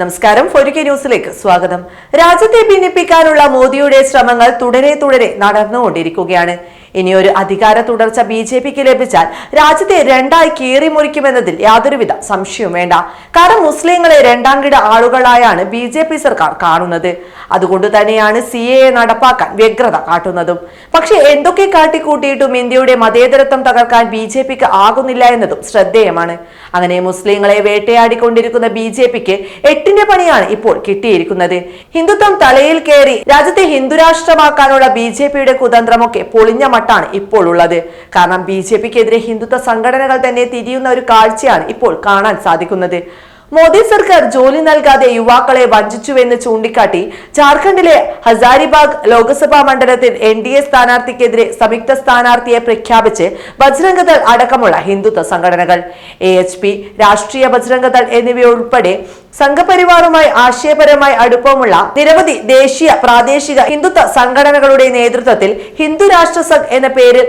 നമസ്കാരം. ഫൊരുക്കി ന്യൂസിലേക്ക് സ്വാഗതം. രാജ്യത്തെ ഭിന്നിപ്പിക്കാനുള്ള മോദിയുടെ ശ്രമങ്ങൾ തുടരെ തുടരെ നടന്നുകൊണ്ടിരിക്കുകയാണ്. ഇനിയൊരു അധികാര തുടർച്ച ബി ജെ പിക്ക് ലഭിച്ചാൽ രാജ്യത്തെ രണ്ടായി കീറി മുറിക്കുമെന്നതിൽ യാതൊരുവിധ സംശയവും വേണ്ട. കാരണം മുസ്ലിങ്ങളെ രണ്ടാം കിട ആളുകളായാണ് ബി ജെ പി സർക്കാർ കാണുന്നത്. അതുകൊണ്ട് തന്നെയാണ് സി എ നടപ്പാക്കാൻ വ്യഗ്രത കാട്ടുന്നതും. പക്ഷെ എന്തൊക്കെ കാട്ടിക്കൂട്ടിയിട്ടും ഇന്ത്യയുടെ മതേതരത്വം തകർക്കാൻ ബി ജെ പിക്ക് ആകുന്നില്ല എന്നതും ശ്രദ്ധേയമാണ്. അങ്ങനെ മുസ്ലിങ്ങളെ വേട്ടയാടിക്കൊണ്ടിരിക്കുന്ന ബി ജെ പിക്ക് എട്ടിന്റെ പണിയാണ് ഇപ്പോൾ കിട്ടിയിരിക്കുന്നത്. ഹിന്ദുത്വം തലയിൽ കയറി രാജ്യത്തെ ഹിന്ദുരാഷ്ട്രമാക്കാനുള്ള ബി ജെ പിയുടെ കുതന്ത്രമൊക്കെ പൊളിഞ്ഞ മട്ടാണ് ഇപ്പോൾ ഉള്ളത്. കാരണം ബി ജെ പിക്കെതിരെ ഹിന്ദുത്വ സംഘടനകൾ തന്നെ തിരിയുന്ന ഒരു കാഴ്ചയാണ് ഇപ്പോൾ കാണാൻ സാധിക്കുന്നത്. മോദി സർക്കാർ ജോലി നൽകാതെ യുവാക്കളെ വഞ്ചിച്ചുവെന്ന് ചൂണ്ടിക്കാട്ടി ജാർഖണ്ഡിലെ ഹസാരിബാഗ് ലോക്സഭാ മണ്ഡലത്തിൽ എൻ ഡി എ സ്ഥാനാർത്ഥിക്കെതിരെ സംയുക്ത സ്ഥാനാർത്ഥിയെ പ്രഖ്യാപിച്ച് ബജ്രംഗദൾ അടക്കമുള്ള ഹിന്ദുത്വ സംഘടനകൾ. എ എച്ച് പി രാഷ്ട്രീയ ബജ്രംഗദൾ എന്നിവയുൾപ്പെടെ സംഘപരിവാറുമായി ആശയപരമായി അടുപ്പമുള്ള നിരവധി ദേശീയ പ്രാദേശിക ഹിന്ദുത്വ സംഘടനകളുടെ നേതൃത്വത്തിൽ ഹിന്ദു രാഷ്ട്ര സംഘ് എന്ന പേരിൽ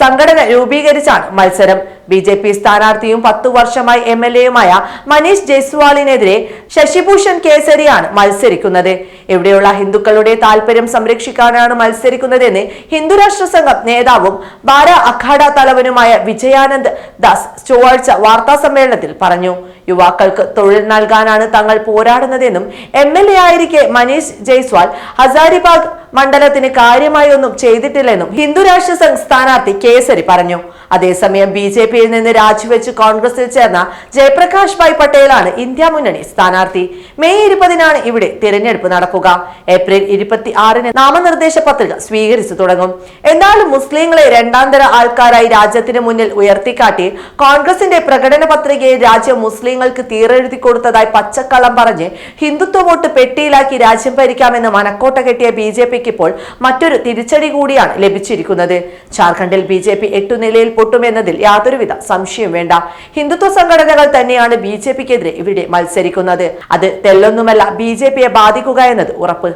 സംഘടന രൂപീകരിച്ചാണ് മത്സരം. ബി ജെ പി സ്ഥാനാർത്ഥിയും പത്തു വർഷമായി എം എൽ എയുമായ മനീഷ് ജയ്സ്വാളിനെതിരെ ശശിഭൂഷൺ കേസരിയാണ് മത്സരിക്കുന്നത്. ഇവിടെയുള്ള ഹിന്ദുക്കളുടെ താല്പര്യം സംരക്ഷിക്കാനാണ് മത്സരിക്കുന്നതെന്ന് ഹിന്ദുരാഷ്ട്ര സംഘം നേതാവും ബാര അഖാഡ തലവനുമായ വിജയാനന്ദ് ദാസ് ചൊവ്വാഴ്ച വാർത്താ സമ്മേളനത്തിൽ പറഞ്ഞു. യുവാക്കൾക്ക് തൊഴിൽ നൽകാനാണ് തങ്ങൾ പോരാടുന്നതെന്നും എം എൽ എ ആയിരിക്കെ മനീഷ് ജയ്സ്വാൾ ഹസാരിബാഗ് മണ്ഡലത്തിന് കാര്യമായി ഒന്നും ചെയ്തിട്ടില്ലെന്നും ഹിന്ദുരാഷ്ട്ര സംഘ് സ്ഥാനാർത്ഥി കേസരി പറഞ്ഞു. അതേസമയം ബി ജെ പിയിൽ നിന്ന് രാജിവെച്ച് കോൺഗ്രസിൽ ചേർന്ന ജയപ്രകാശ് ഭായ് പട്ടേലാണ് ഇന്ത്യ മുന്നണി സ്ഥാനാർത്ഥി. മെയ് ഇരുപതിനാണ് ഇവിടെ തിരഞ്ഞെടുപ്പ് നടക്കുക. ഏപ്രിൽ ഇരുപത്തി ആറിന് നാമനിർദ്ദേശ പത്രിക സ്വീകരിച്ചു തുടങ്ങും. എന്നാലും മുസ്ലിങ്ങളെ രണ്ടാംതര ആൾക്കാരായി രാജ്യത്തിന് മുന്നിൽ ഉയർത്തിക്കാട്ടി കോൺഗ്രസിന്റെ പ്രകടന പത്രികയിൽ രാജ്യം മുസ്ലിങ്ങൾക്ക് തീരെഴുതി കൊടുത്തതായി പച്ചക്കള്ളം പറഞ്ഞ് ഹിന്ദുത്വ വോട്ട് പെട്ടിയിലാക്കി രാജ്യം ഭരിക്കാമെന്ന് മനക്കോട്ട കെട്ടിയ ബി ജെ പിക്ക് ഇപ്പോൾ മറ്റൊരു തിരിച്ചടി കൂടിയാണ് ലഭിച്ചിരിക്കുന്നത്. ജാർഖണ്ഡിൽ ബി ജെ പി എട്ടു നിലയിൽ പൊട്ടുമെന്നതിൽ യാതൊരുവിധ സംശയം വേണ്ട. ഹിന്ദുത്വ സംഘടനകൾ തന്നെയാണ് ബി ജെ പിക്കെതിരെ ഇവിടെ മത്സരിക്കുന്നത്. അത് തെല്ലൊന്നുമല്ല ബി ജെ പിയെ ബാധിക്കുക എന്നത് ഉറപ്പ്.